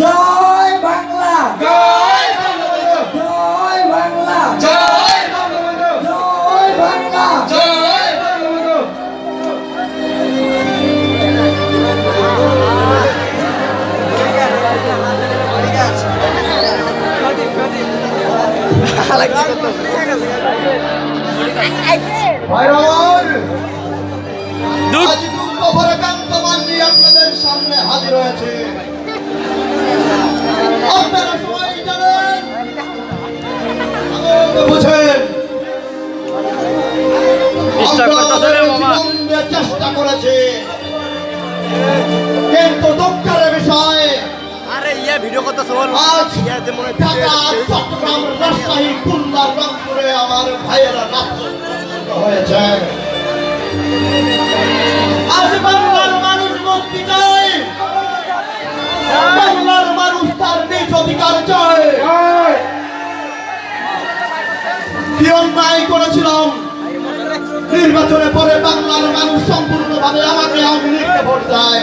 জয় বাংলা। জয় জয় বাংলা। জয় জয় বাংলা। জয় বঙ্গবন্ধু ভাইরাল। আজ দুঃখ ভরে কান্তমান নিয়ে আপনাদের সামনে হাজির হয়েছে। চেষ্টা করেছি কিন্তু দুঃখের বিষয় আরে ইয়া ভিডিও করতে সবাই আজ ঢাকা চট্টগ্রাম রাজশাহী খুলনা রংপুরে আমার ভাইয়েরা রাস্তা হয়েছে। আজ বাংলার মানুষ মুক্তি চায়। বাংলার মানুষ তার অধিকার চায় কি অন্যায় করেছিলাম। নির্বাচনে পরে বাংলার মানুষ সম্পূর্ণভাবে আমাকে আওয়ামী লীগকে ভোট দেয়।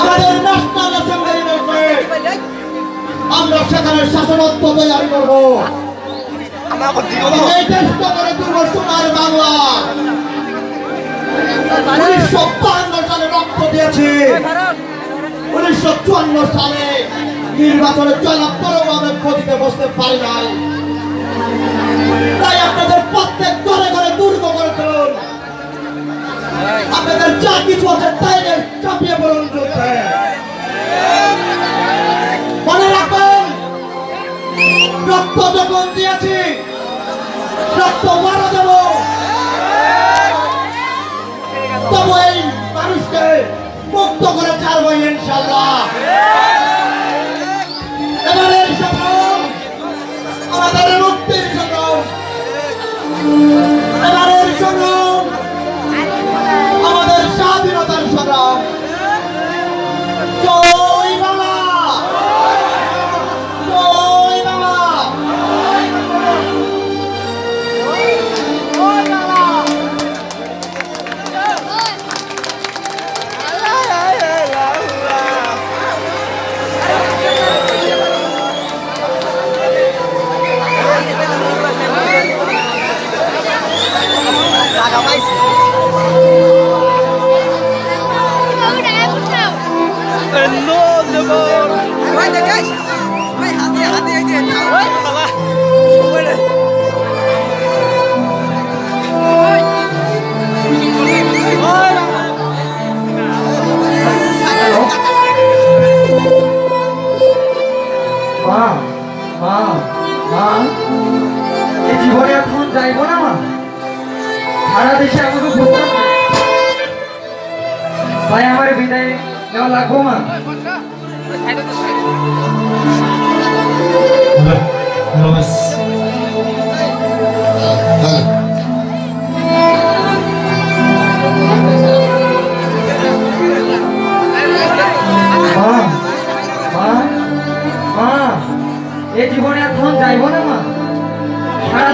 আমাদের ন্যাশনাল অ্যাসেম্বলি আমরা সেখানে শাসনত্ব তৈরি করব। এই চেষ্টা করে তুলব সোনার বাংলা। উনিশশো বাহান্ন সালে রক্ত দিয়েছি। উনিশশো চুয়ান্ন সালে নির্বাচনে জয়লাভ করেও আমি গদিতে বসতে পারি নাই। তাই আপনাদের প্রত্যেক ঘরে ঘরে দুর্গ করে ফেলুন আপনাদের যা কিছু আছে তাই চাপিয়ে পড়ুন যুদ্ধে। মনে রাখবেন, রক্ত যখন দিয়েছি, রক্ত মারা দেব। তবু এই মানুষকে মুক্ত করে ছাড়বো ইনশাল্লাহ এবারের সংগ্রাম আমাদের মুক্তির সংগ্রাম। এবারের সংগ্রাম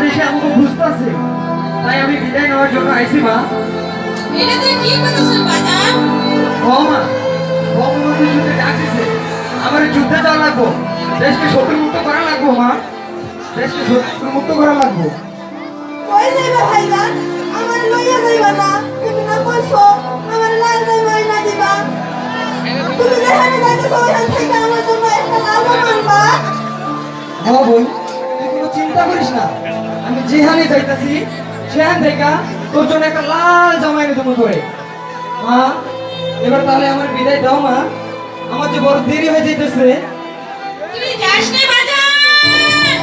দেশে আমাকে আছে। তাই আমি বিদায় নেওয়ার জন্য আইছি মা। এটা তুই কি করতেছিস বাজার ও মা। বঙ্গবন্ধু যুদ্ধে ডাকতেছে আমার যুদ্ধে যাওয়া লাগবো। দেশকে শত্রু মুক্ত করা লাগবো মা। দেশকে শত্রু মুক্ত করা লাগবো। কই যাইবা ভাইজান আমার লইয়া যাইবা না। তুমি না কইছো আমার লাল যাইবা না দিবা। তুমি যেখানে যাইতেছো ওইখান থেকে আমার জন্য একটা লাভ আনবা বোন তুই কোনো চিন্তা করিস না। আমি যেখানে যাইতাছি, সেখান থেকে তোর জন্য একটা লাল জামা এনে দেবো করে মা, এবার তাহলে আমার বিদায় দাও, মা। আমার যে বড় দেরি হয়ে যাইতেছে। তুই যাস বাজার!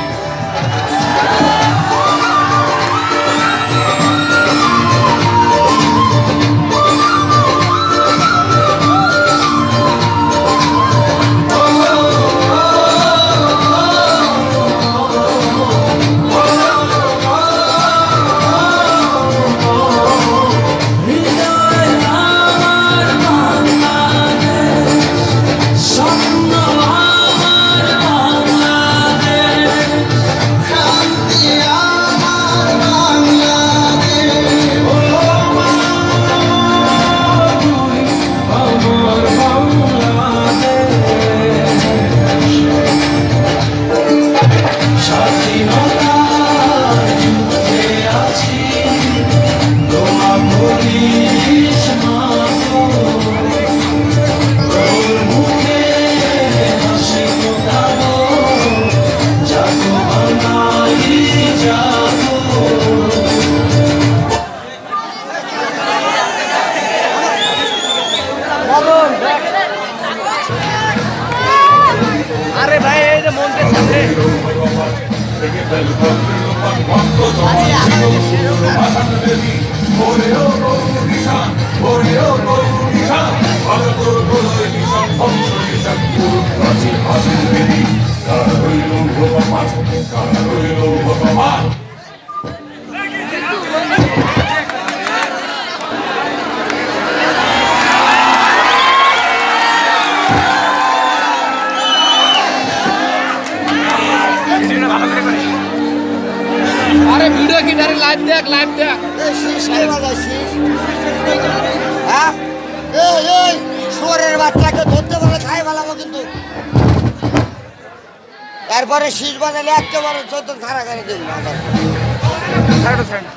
কিন্তু এরপরে শীষ বাজালে একেবারে চোদ্দ খারা করে দেবো আবার ছাড়ো।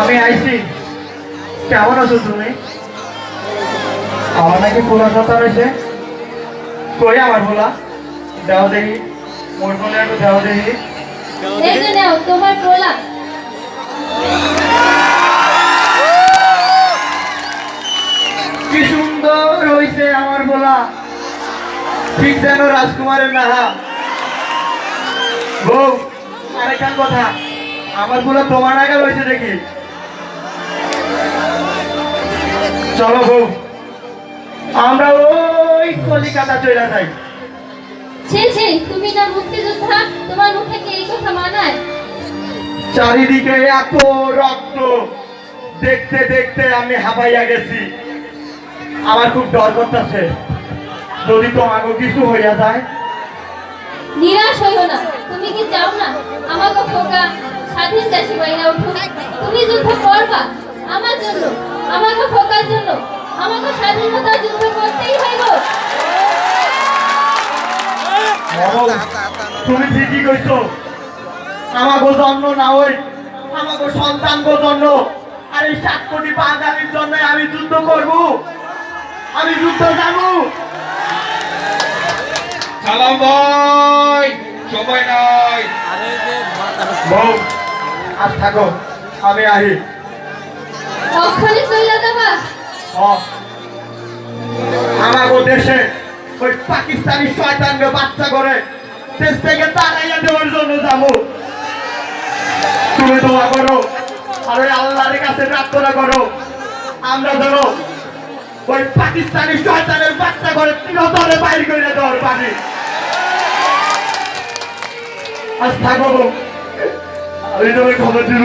আমি আইছি। কেমন আছো তুমি? আমার নাকি খোলা সন্তান হয়েছে। কই আমার ভোলা দেও দেখি। মোর ফোনে একটু দেও দেখি। এই যে নাও তোমার কি সুন্দর হইছে আমার ভোলা ঠিক যেন রাজকুমারের নাহা। বউ আরেকখান কথা। আমার ভোলা তোমার আগে রয়েছে দেখি। চলো বউ। আমরা ওই কলিকাতা চলে যাই। ছি ছি তুমি না মুক্তিযোদ্ধা তোমার মুখে কি এই কথা মানায়? চারিদিকে এত রক্ত। দেখতে দেখতে আমি হাঁপাইয়া গেছি। আমার খুব ডর করতেছে। যদি তোমাকে কিছু হইয়া যায়। নিরাশ হইও না। তুমি কি চাও না? আমাকে খোকা স্বাধীন দেশে বাইরা উঠুক। তুমি যুদ্ধ করবা। আমার জন্য। আমাকে খোকার জন্য আমাকে স্বাধীনতার যুদ্ধ করতেই হইব। তুমি ঠিকই কইছো। আমাকে জন্ম না হই আমাকে সন্তান জন্ম। আর এই সাত কোটি বাঙালির জন্য আমি যুদ্ধ করব। আমি যুদ্ধ যাব সালাম ভাই সময় নাই। বউ আজ থাকো আমি আহি। কখনই চলে যাবা আমাগো দেশে ওই পাকিস্তানি বাচ্চা করে দেশ থেকে তাড়াইয়া দেওয়ার জন্য যাব। দোয়া করো, আর ওই আল্লাহর কাছে প্রার্থনা করো। আমরা ধরো ওই পাকিস্তানি শয়তানের বাচ্চা করে চিরতরে বাইর করে দেওয়ার পানি আজ থাকো গো। আমি তোমার খবর দিব।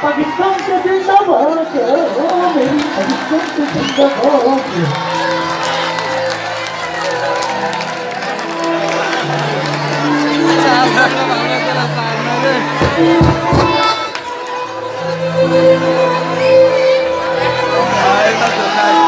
Pakistante Zinda Bharat, oh meri Pakistante Zinda a Ai, tá tocando.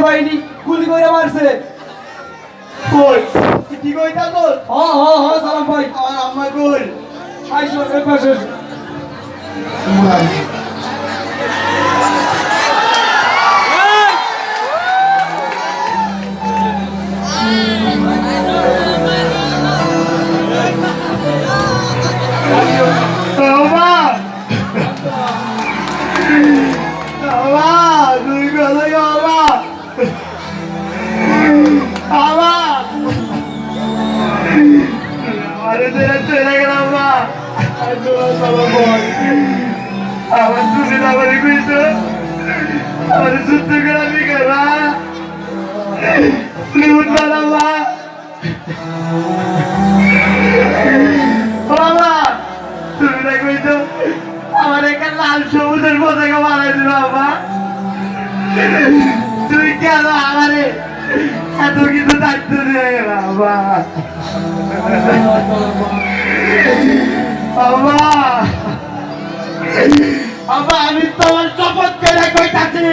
বাহিনী গুলি করে মারছে। কই? কি ঠিক হইতা তোর? হ হ হ, সালাম ভাই। আমার আম্মা কই? আইসো এর পাশে তেরা চলে গেলাম মা আমার তুমি আমারে করে করা লুট বাবা তুমি না আমার একটা লাল সবুজের পতাকা বানাই দিল বাবা। তুই কেন আমারে এত কিছু দায়িত্ব দিয়ে গেল, বাবা? বাবা আমি তোমার শপথ করে কইতাছি।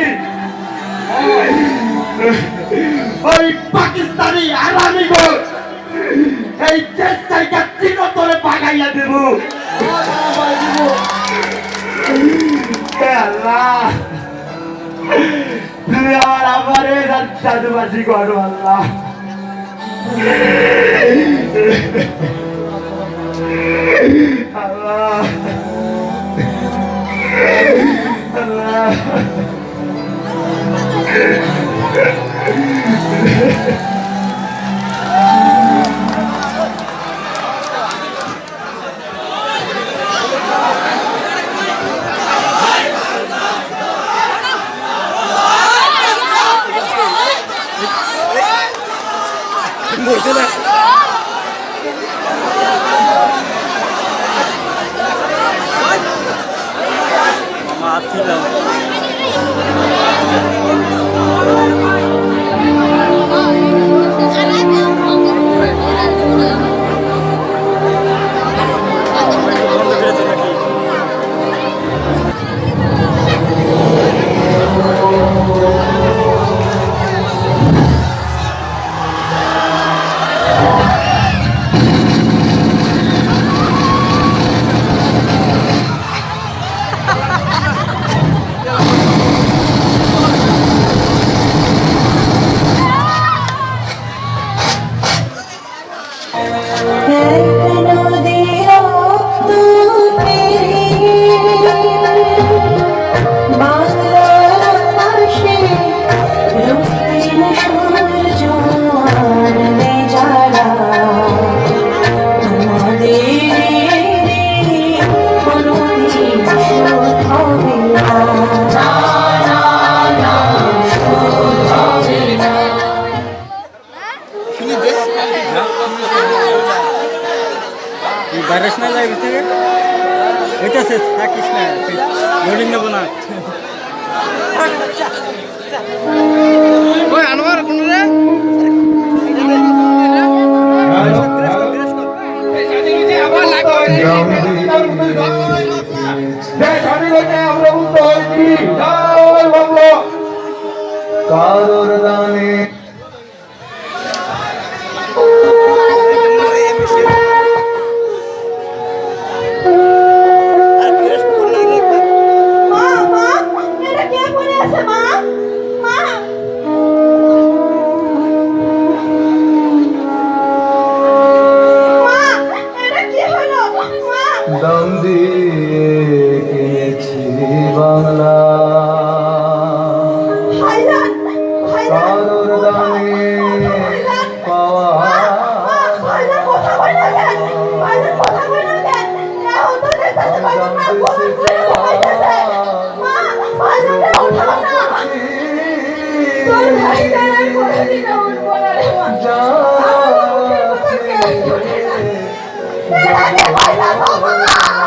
ওই পাকিস্তানি আরামি গো এই দেশ থেকে চিরতরে পাকাইয়া দেব। আল্লাহ, তুমি আমার আমারে সাধুবাসী করো, আল্লাহ। আল্লাহ আল্লাহ মরছে না ভাইরাস হইতেছে থাকিস না লোডিং নেব না ওই আনোয়ার কোন রে আবার লাগবে এরা কে ভাইজান ভাইজান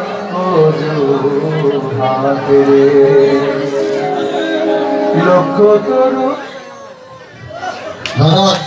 হাতে লক্ষ তরু ধন্যবাদ।